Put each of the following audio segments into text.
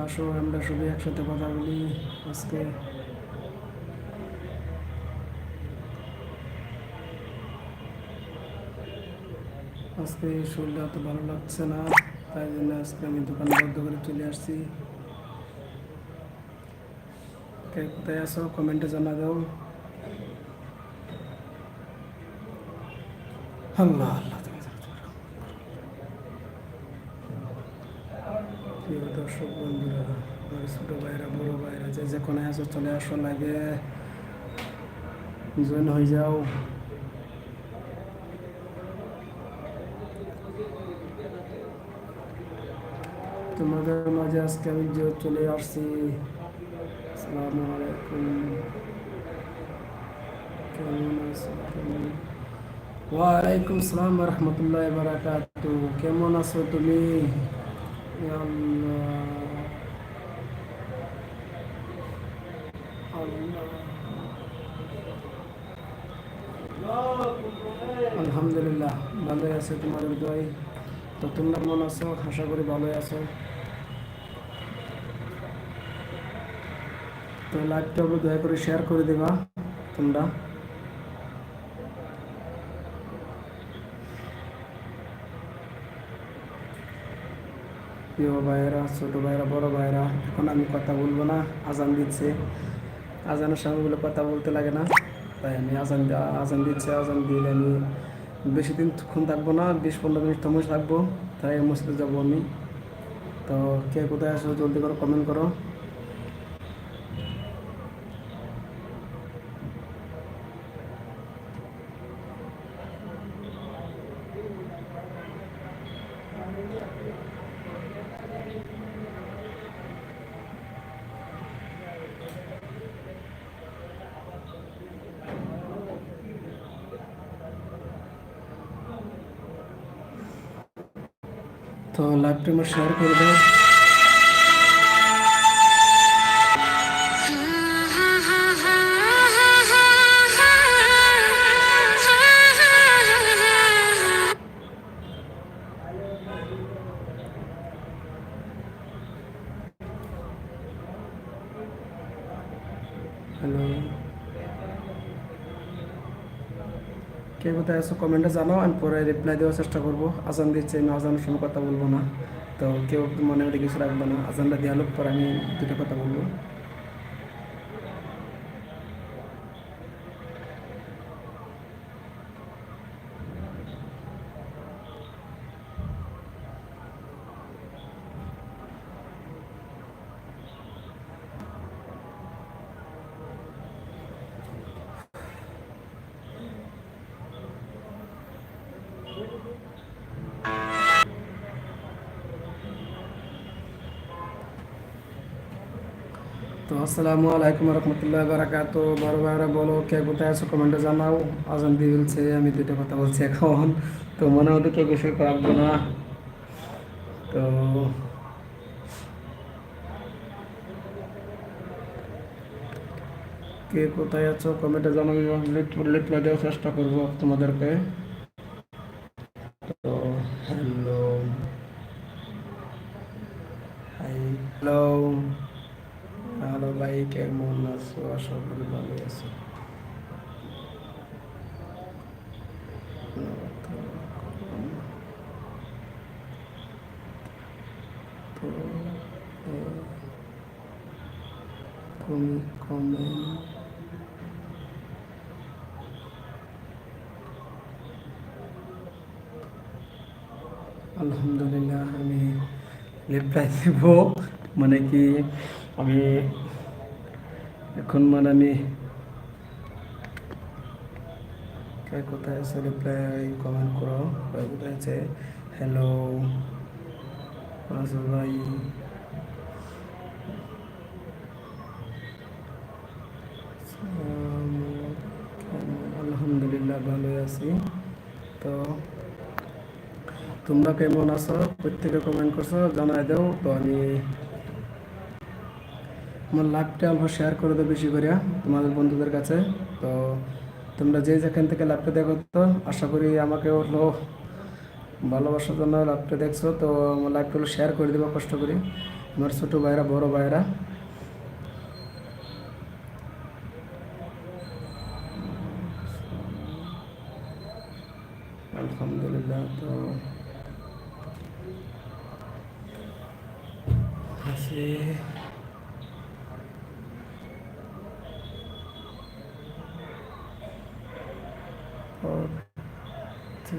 আসো, আমরা সবাই একসাথে কথা বলি। আজকে আজকে শরীরটা অত ভালো লাগছে না, তাই জন্য আজকে আমি দোকান বন্ধ করে চলে আসছি। কোথায় আসো কমেন্টে জানা দাও আল্লাহ আল্লাহ তুমি জানো তোমার। প্রিয় দর্শক বন্ধুরা, আমার ছোটো ভাইরা বড় ভাইরা যে যে কোনায় আসো চলে আসো লাগে। জয়েন হয়ে যাও। তোমাদের মাঝে আজকে আমি যে চলে আসছি, আসসালামু আলাইকুম। কেমন আছো? ওয়ালাইকুম সালাম রহমতুল্লাহ বারাকাতু কেমন আছো তুমি? আলহামদুলিল্লাহ ভালোই আছে তোমাদের দোয়াই তো তোমরা কেমন আছো? আশা করি ভালোই আছো। তো লাইভটা দয়া করে শেয়ার করে দেবা তোমরা। প্রিয় ভাইয়েরা, ছোটো ভাইয়েরা, বড় ভাইয়েরা, এখন আমি কথা বলব না, আজান দিচ্ছে। আজানের সঙ্গে বলে কথা বলতে লাগে না। তাই আমি আজান আজান দিচ্ছে, আজান দিলে আমি বেশি দিন ক্ষণ থাকব না, বিশ পনেরো মিনিট সময় থাকব। তাই মসজিদে যাব আমি। তো কে কোথায় আসো জলদি করো কমেন্ট করো। তো লাইভটা আমার শেয়ার করে দাও। কোথায় আছো কমেন্টে জানাও আমি পরে রিপ্লাই দেওয়ার চেষ্টা করব। আজান দিচ্ছে আমি আজানের সময় কথা বলব না। তো কেউ মনে মনে কিছু রাখবে না। আজানটা দেওয়ার পরে আমি দুটো কথা বলব। আসসালামু আলাইকুম রহমতুল্লাহ বারাকাত বড় ভাইরা, বলো, কে কোথায় আছো? কমেন্টে জানাও। আজান দিয়ে বলছে আমি দুটো কথা বলছি এখন। তো মনে হতো কেউ কিছু রাখব না তো কে কোথায় আছো? কমেন্টে জানাব রিপ্লাই দেওয়ার চেষ্টা করব তোমাদেরকে তো হ্যালো হাই হ্যালো হ্যালো ভাই কেমন আছো আশা করি ভালো আছো তো, আহ, তুমি আলহামদুলিল্লাহ, আমি রিপ্লাই দেব। মানে কি, আমি এখন মানে আমি কোথায় আছে? রিপ্লাই কমেন্ট করো। কোথায় আছে? হ্যালো ভাই। আছি। তো তোমরা কেমন আছো? প্রত্যেকে কমেন্ট করছ, জানাই দাও। তো আমি আমার লাইভটা অল্প শেয়ার করে দাও বেশি করে তোমাদের বন্ধুদের কাছে। তো তোমরা যে যেখান থেকে লাইভটা দেখো তো আশা করি আমাকে হলো ভালোবাসার জন্য লাইভটা দেখছ। তো আমার লাইভটা হলো শেয়ার করে দেবো কষ্ট করি। আমার ছোটো ভাইরা, বড় ভাইরা আলহামদুলিল্লাহ তো আছে তো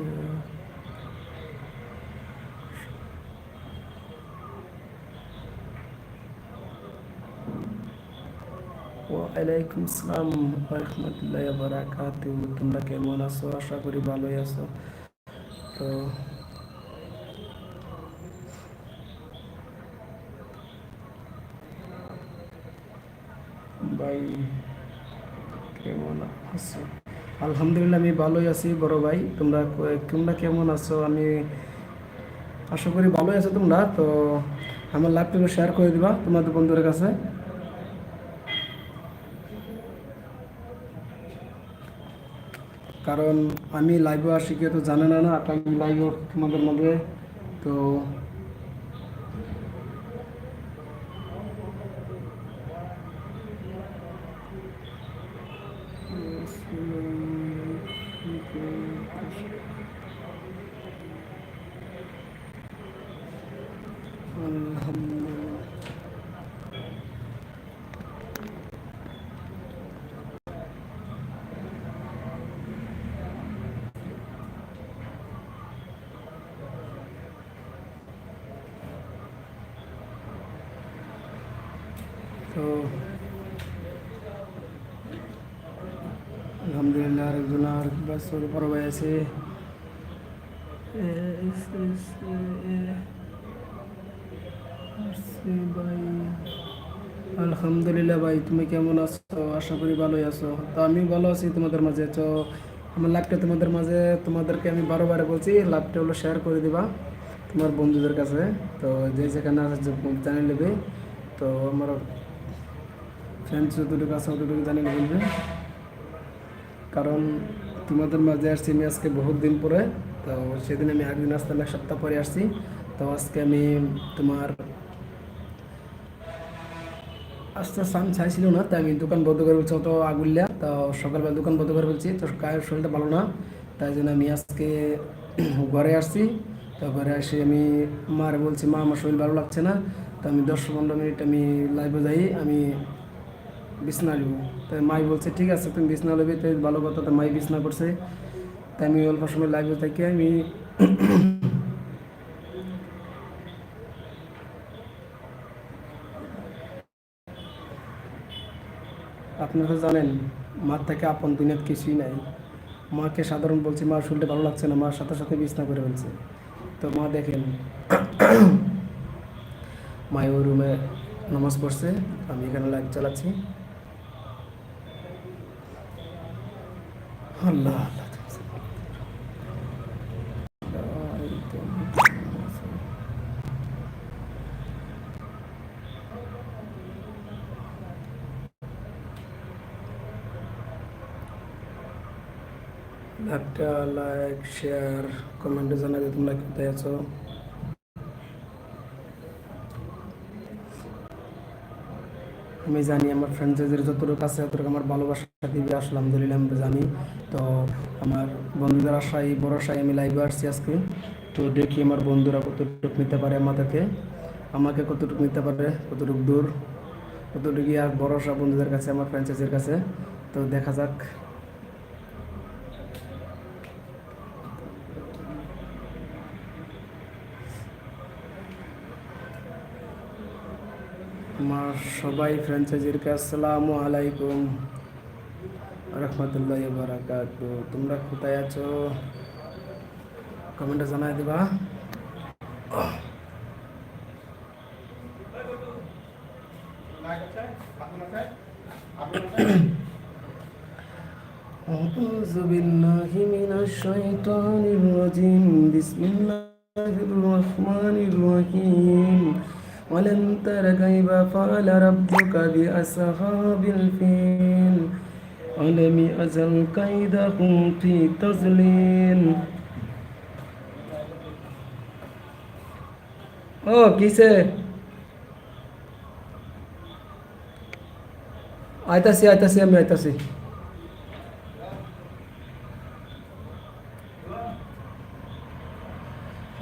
ওয়ালাইকুম আসসালাম রহমতুল্লাহ বারাকাত তোমরা কেমন আছো আশা করি ভালোই আছো তো ভাই, কেমন আছো? আলহামদুলিল্লাহ, আমি ভালোই আছি বড় ভাই। তোমরা তোমরা কেমন আছো? আমি আশা করি ভালোই আছো তোমরা। তো আমার লাইভটা শেয়ার করে দিবা তোমাদের বন্ধুদের কাছে। কারণ আমি লাইভে আসি কেউ তো জানে না না আমি লাইভে তোমাদের মধ্যে, তো আলহামদুলিল্লাহ তো আলহামদুলিল্লাহ আর বছর বড় ভাই আছে। আলহামদুলিল্লাহ ভাই, তুমি কেমন আছো? আশা করি ভালোই আছো। তো আমি ভালো আছি তোমাদের মাঝে। তো আমার লাইভটা তোমাদের মাঝে, তোমাদেরকে আমি বারো বারে বলছি লাইভটা হলো শেয়ার করে দিবা তোমার বন্ধুদের কাছে। তো যে যেখানে আছে জানিয়ে নেবে। তো আমার ফ্রেন্ডস যতটুকু আছে, অতটুকু জানিয়ে বলবে কারণ তোমাদের মাঝে আসছি আমি আজকে বহুত দিন পরে। তো সেদিন আমি একদিন আসতাম এক সপ্তাহ পরে আসছি। তো আজকে আমি তোমার আস্তে আমি চাইছিল না, তাই আমি দোকান বন্ধ করে বলছি তো আগুলিয়া তো সকালবেলা দোকান বন্ধ করে বলছি তো গায়ের শরীরটা ভালো না, তাই জন্য আমি আজকে ঘরে আসছি। তো ঘরে এসে আমি মার বলছি, মা, আমার শরীর ভালো লাগছে না। তো আমি দশ পনেরো মিনিট আমি লাইভে যাই, আমি বিছনা তাই মাই বলছে, ঠিক আছে, তুমি বিছনা নেবে তাই ভালো কথা তো মাই বিছনা করছে। তাই আমি অল্প সময় লাইভে থাকি, আমি আপনারা জানেন, মার থেকে আপন দুনিয়াত কিছুই নাই। মাকে সাধারণ বলছি, মা, শুনতে ভালো লাগছে না, মার সাথে সাথে বিছনা করে ফেলছে। তো মা দেখেন ওই রুমে নামাজ পড়ছে, আমি এখানে লাইভ চালাচ্ছি। আল্লাহ আল্লাহ। একটা লাইক শেয়ার কমেন্টে জানাবে তোমরা কোথায় আছো? আমি জানি আমার ফ্রেন্ডসদের যতটুকু আছে ততটুকু আমার ভালোবাসা দিবে আসলাম আলহামদুলিল্লাহ আমি জানি। তো আমার বন্ধুদের আশায় ভরসায় আমি লাইভে আসছি আজকে। তো দেখি আমার বন্ধুরা কতটুকু নিতে পারে আমাদেরকে। আমাকে কতটুকু নিতে পারে, কতটুকু দূর, কতটুকু আর ভরসা বন্ধুদের কাছে, আমার ফ্র্যাঞ্চাইজির কাছে। তো দেখা যাক। আমার সবাই ফ্র্যাঞ্চাইজির কাছে আসসালামু আলাইকুম রহমতুল্লাহ বারাকাত তোমরা কোথায় আছো কমেন্টে জানাই দিবা أعوذ بالله من الشيطان الرجيم بسم الله الرحمن الرحيم ولم تر كيف فعل ربك بأصحاب الفيل ألم يزل كيدهم في تضليل ও কিসে আইতাছি আইতাছি আমি আইতাছি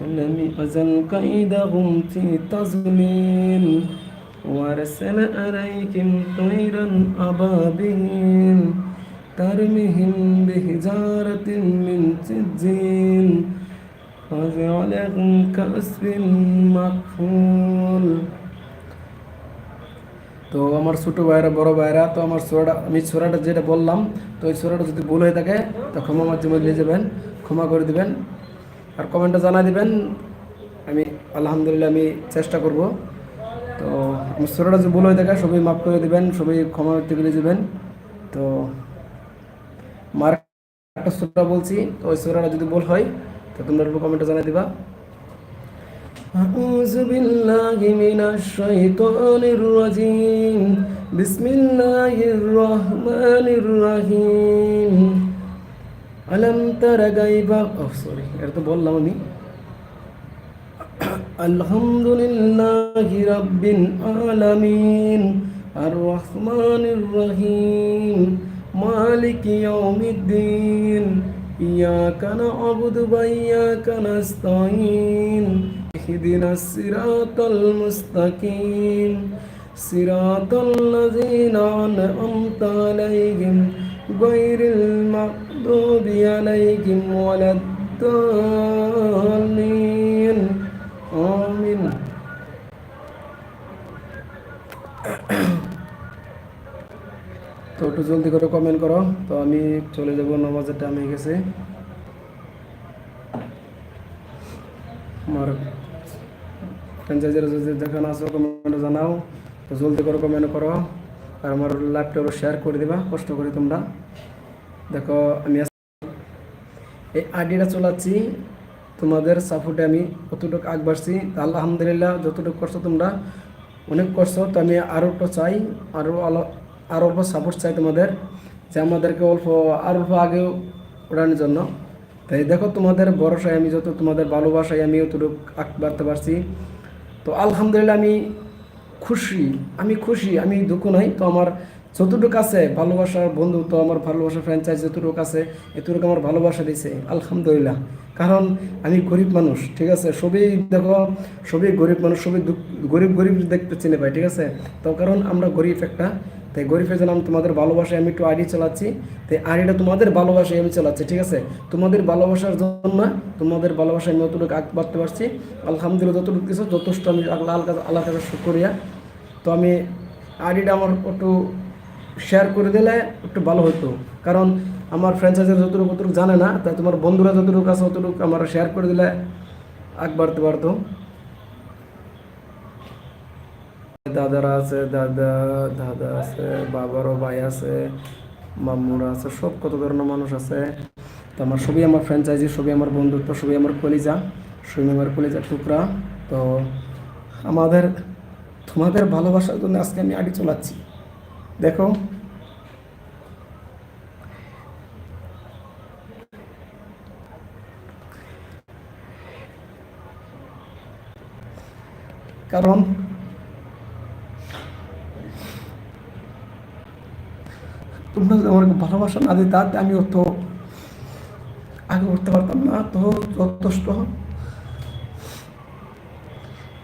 لم يزل كيدهم في تضليل وأرسل عليهم طيرا أبابيل ترمهم بحجارة من سجيل فجعلهم كأسف مكفول তো আমার ছোটো ভাইরা বড় ভাইরা তো আমার ছোড়াটা আমি ছোড়াটা যেটা বললাম তো ওই ছোড়াটা যদি ভুল হয়ে থাকে তো ক্ষমা মাধ্যমে নিয়ে যাবেন ক্ষমা করে দিবেন আর কমেন্টে জানা দিবেন আমি আলহামদুলিল্লাহ আমি চেষ্টা করব তো আমার ছোড়াটা যদি ভুল হয়ে থাকে সবাই মাফ করে দিবেন সবাই ক্ষমা থেকে নিয়ে যাবেন তো মার একটা ছোটা বলছি তো ওই ছোড়াটা যদি ভুল হয় তো তোমরা কমেন্টে জানা দিবা أعوذ بالله من الشيطان الرجيم بسم الله الرحمن الرحيم ألم تر كيف أوه سوري এটা তো বললাম আমি الحمد لله رب العالمين الرحمن الرحيم مالك يوم الدين إياك نعبد وإياك نستعين اهدنا الصراط المستقيم صراط الذين أنعمت عليهم غير المغضوب عليهم ولا الضالين آمين তো একটু জলদি করে কমেন্ট করো তো আমি চলে যাব নামাজের টাইম হয়ে গেছে আমার ফ্র্যাঞ্চাইজার যদি যেখানে আসো কমেন্টে জানাও তো জলদি করে কমেন্ট করো আর আমার লাইভটা শেয়ার করে দিবা, কষ্ট করে তোমরা। দেখো, আমি এই আইডিটা চলাচ্ছি। তোমাদের সাপোর্টে আমি কতটুকু আগ বাড়ছি আলহামদুলিল্লাহ যতটুকু করছ তোমরা, অনেক করছ। তো আমি আরও একটু চাই আরও আরও অল্প সাপোর্ট চাই তোমাদের, যে আমাদেরকে অল্প, আর অল্প আগে ওড়ানোর জন্য। তাই দেখো, তোমাদের ভরসায় আমি যত, তোমাদের ভালোবাসায় আমি অতটুকু আগ বাড়তে পারছি। তো আলহামদুলিল্লাহ আমি খুশি, আমি খুশি, আমি দুঃখ নাই। তো আমার যতটুকু আছে ভালোবাসার বন্ধু, তো আমার ভালোবাসার ফ্র্যাঞ্চাইজ যতটুকু আছে, এতটুকু আমার ভালোবাসা দিছে। আলহামদুলিল্লাহ। কারণ আমি গরিব মানুষ, ঠিক আছে? সবই দেখো, সবই গরিব মানুষ, সবই গরিব গরিব দেখতে চিনে পাই ঠিক আছে? তো কারণ আমরা গরিব একটা তাই গরিবের জন্য তোমাদের ভালোবাসায় আমি একটু আইডি চালাচ্ছি। তাই আইডিটা তোমাদের ভালোবাসায় আমি চালাচ্ছি, ঠিক আছে? তোমাদের ভালোবাসার জন্য তোমাদের ভালোবাসায় আমি অতটুকু আগ বাড়তে পারছি, আলহামদুলিল্লাহ যতটুকু কিছু, যথেষ্ট আমি আল্লাহ আল্লাহ কাছে শুকরিয়া। তো আমি আইডিটা আমার একটু শেয়ার করে দিলে একটু ভালো হতো কারণ আমার ফ্র্যাঞ্চাইজার যতটুকু অতটুকু জানে না, তাই তোমার বন্ধুরা যতটুকু আছে অতটুকু আমার শেয়ার করে দিলে আগ বাড়তে পারতো। দাদারা আছে, দাদা দাদা আছে, বাবারও ভাই আছে মাম্মুরা আছে, সব কত ধরনের মানুষ আছে। তো আমার সবই আমার ফ্র্যাঞ্চাইজি সবই আমার বন্ধুত্ব, সবই আমার কলিজা, সবই আমার কলিজা টুকরা। তো আমাদের, তোমাদের ভালোবাসার জন্য আজকে আমি আড়ি চলাচ্ছি। দেখো। কারণ তোমরা যদি আমাকে ভালোবাসা না দিই তাতে আমি অত আগে উঠতে পারতাম না, তো যথেষ্ট।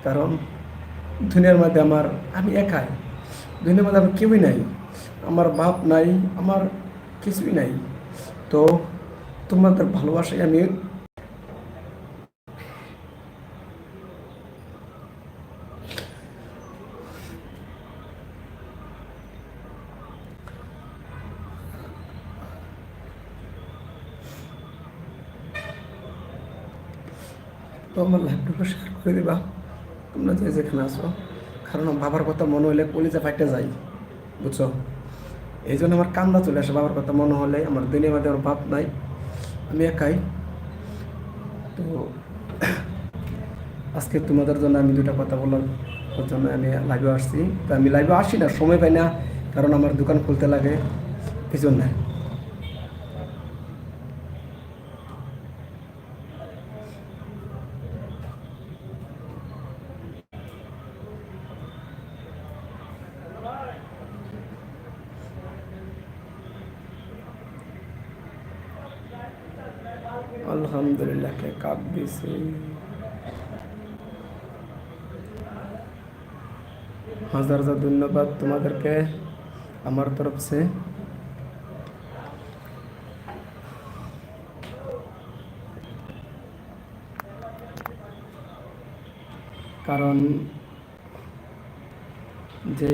কারণ দুনিয়ার মধ্যে আমার, আমি একাই। দুনিয়ার মধ্যে আমার কেউই নাই। আমার বাপ নাই, আমার কিছুই নাই। তো তোমাদের ভালোবাসায় আমি তো আমার লাইভটুকু শেয়ার করে দিবা। তোমরা যে যেখানে আসো কারণ বাবার কথা মনে হলে কলিজা ফাইটে যাই, বুঝছ? এই জন্য আমার কান্দা চলে আসে বাবার কথা মনে হলে। আমার দিনের মধ্যে আমার বাপ নাই। আমি একাই। তো আজকে তোমাদের জন্য আমি দুটা কথা বলার জন্য আমি লাইভে আসছি। তো আমি লাইভে আসি না, সময় পাই না। কারণ আমার দোকান খুলতে লাগে। এই জন্য। আলহামদুলিল্লাহ কে কাপ দিছে হাজার হাজার ধন্যবাদ তোমাদেরকে আমার তরফ সে কারণ যে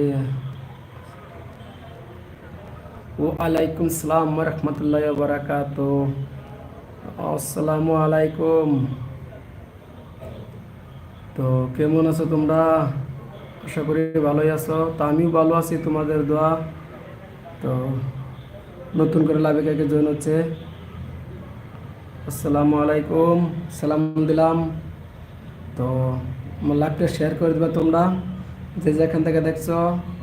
ও আলাইকুম সালাম রহমতুল্লাহ বারাকাত আসসালামু আলাইকুম। তো কেমন আছো তোমরা? আশা করি ভালোই আছো। তো আমিও ভালো আছি, তোমাদের দোয়া। তো নতুন করে লাভে কাকে জয়েন হচ্ছে? আসসালামু আলাইকুম, সালাম দিলাম। তো আমার লাইভটা শেয়ার করে দিবা তোমরা। যে যেখান থেকে দেখছ,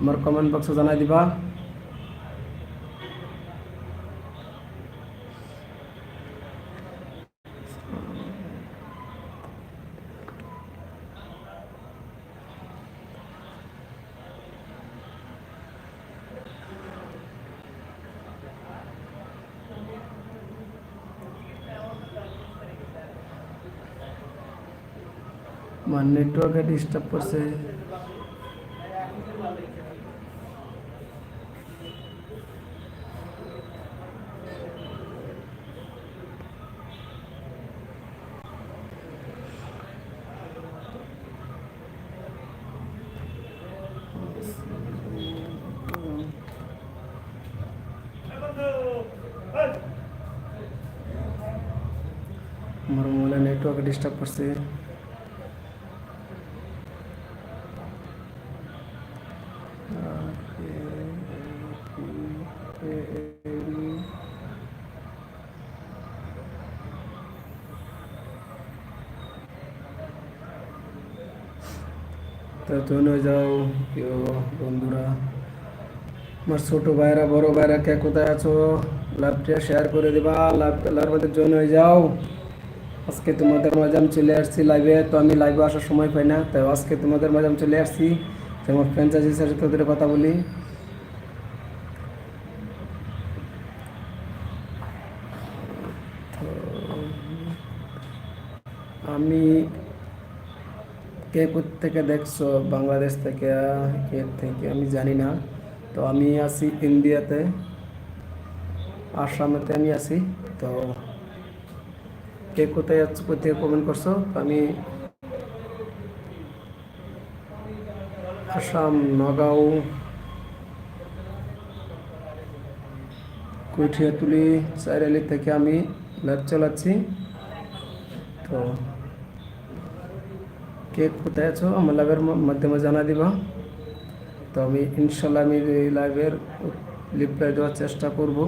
আমার কমেন্ট বক্সে জানাই দিবা আমার নেটওয়ার্কে ডিস্টার্ব করছে আমার মোবাইলে নেটওয়ার্ক ডিস্টার্ব করছে জয়েন হয়ে যাও, প্রিয় বন্ধুরা। আমার ছোট ভাইরা, বড় ভাইরা, কে কোথায় আছো? লাভটা শেয়ার করে দিবা লাভ লাভ মধ্যে হয়ে যাও। আজকে তোমাদের মাঝে আমি চলে আসছি লাইভে তো আমি লাইভে আসার সময় পাই না, তাই আজকে তোমাদের মাঝে আমি চলে আসছি। আমার ফ্র্যাঞ্চাইজির সাথে তোদের কথা বলি তো আমি কে থেকে দেখছ? বাংলাদেশ থেকে, কে থেকে? আমি জানি না। তো আমি আছি ইন্ডিয়াতে, আসামেতে আমি আছি। তো কে কোথায় যাচ্ছ কোথায় কমেন্ট করছ? আমি আসাম, নগাঁও, কুঠিয়াতুলি, চাইরালি থেকে আমি লাইভ চালাচ্ছি। তো কে কোথায় আছো? আমার লাইভের মাধ্যমে জানা দিবা। তো আমি ইনশাল্লাহ আমি এই লাইভের রিপ্লাই দেওয়ার চেষ্টা করব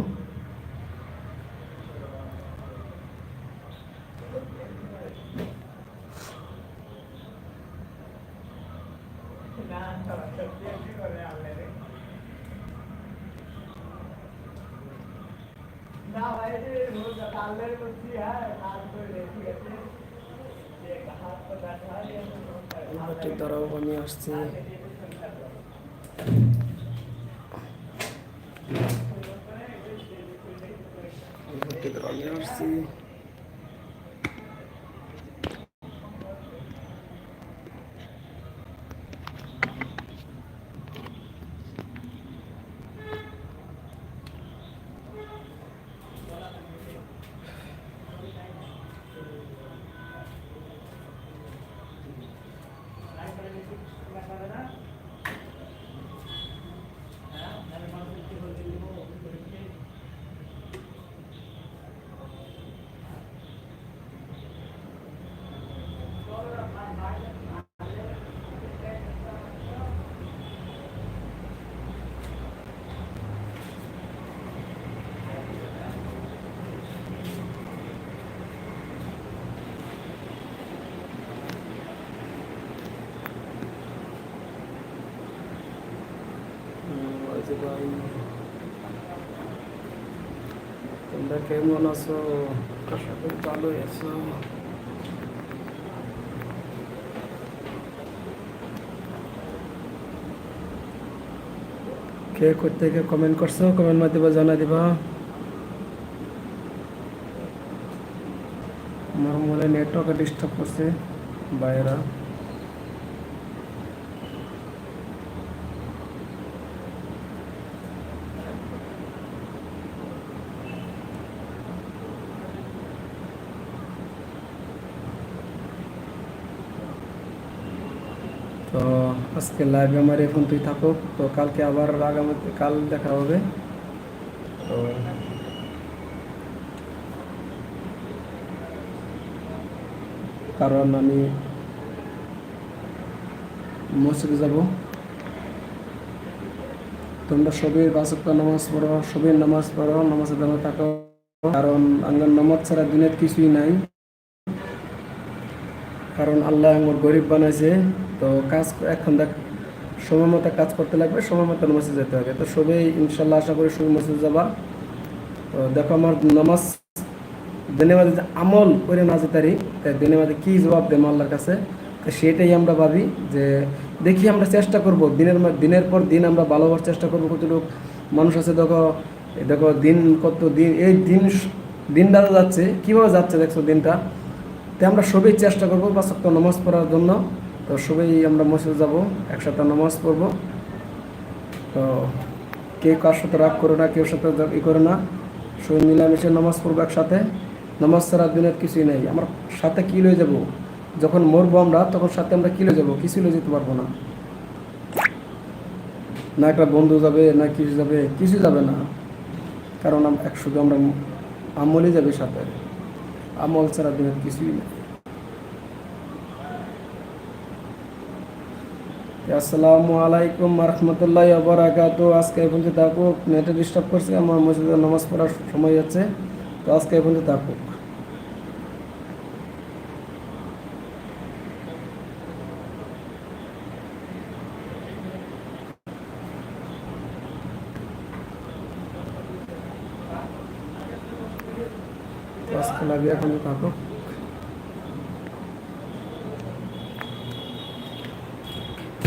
ঠিক দাঁড়াও আমি আসছি। আসছি কেমন আছো? আশা করি ভালোই আছো। কে করতে কে কমেন্ট করছ? কমেন্ট মাধ্যমে জানা দিবা। আমার মনে নেটওয়ার্কে ডিস্টার্ব করছে বাইরা তো আজকে লাইভে আমার এখন তুই থাকো তো কালকে আবার আগামী, কাল দেখা হবে। তো কারণ আমি মসজিদে যাব। তোমরা সবই বাসক্ত নামাজ পড়ো সবই নামাজ পড়ো, নামাজে দামে থাকো। কারণ আঙ্গার নামাজ ছাড়া দুনিয়ার কিছুই নাই। কারণ আল্লাহ আমার গরিব বানাইছে, তো কাজ এখন দেখ, সময় মতো কাজ করতে লাগবে, সময় মতো মসজিদ যেতে হবে। তো সবাই ইনশাল্লাহ আশা করি সবাই মসজিদ যাবা। তো দেখো আমার নামাজ দিনের মাঝে যে আমল করে না যেতে পারি, তাই দিনের মাঝে কী জবাব দেবো আল্লাহর কাছে? তো সেটাই আমরা ভাবি যে, দেখি আমরা চেষ্টা করব, দিনের দিনের পর দিন আমরা ভালো হওয়ার চেষ্টা করব। কত লোক মানুষ আছে, দেখো দেখো দিন কত দিন, এই দিন দিনটা যাচ্ছে, কীভাবে যাচ্ছে দেখছ দিনটা? তো আমরা সবাই চেষ্টা করব ওয়াক্ত নামাজ পড়ার জন্য। তো সবাই আমরা মসজিদ যাব, একসাথে নামাজ পড়ব। তো কেউ কার সাথে রাগ করো না, কেউ সাথে ই করে না। সবাই মিলামিশে নামাজ পড়ব একসাথে। নামাজ ছাড়া দিনের কিছুই নেই। আমার সাথে কী লয়ে যাব? যখন মরবো আমরা, তখন সাথে আমরা কী লয়ে যাব? কিছু লয়ে যেতে পারব না। না একটা বন্ধু যাবে, না কিছু যাবে কিছু যাবে না। কারণ শুধু আমরা আমলই যাবে সাথে। আমল ছাড়া দিনের কিছুই নেই। আসসালামু আলাইকুম রহমতুল্লাহ আবরাকাত আজকে এখন থাকুক। নেটে ডিস্টার্ব করছে আমার মসজিদে নামাজ পড়ার সময় আছে তো আজকে এখন থাকুক। তো আজকে লাগে এখন যে থাকুক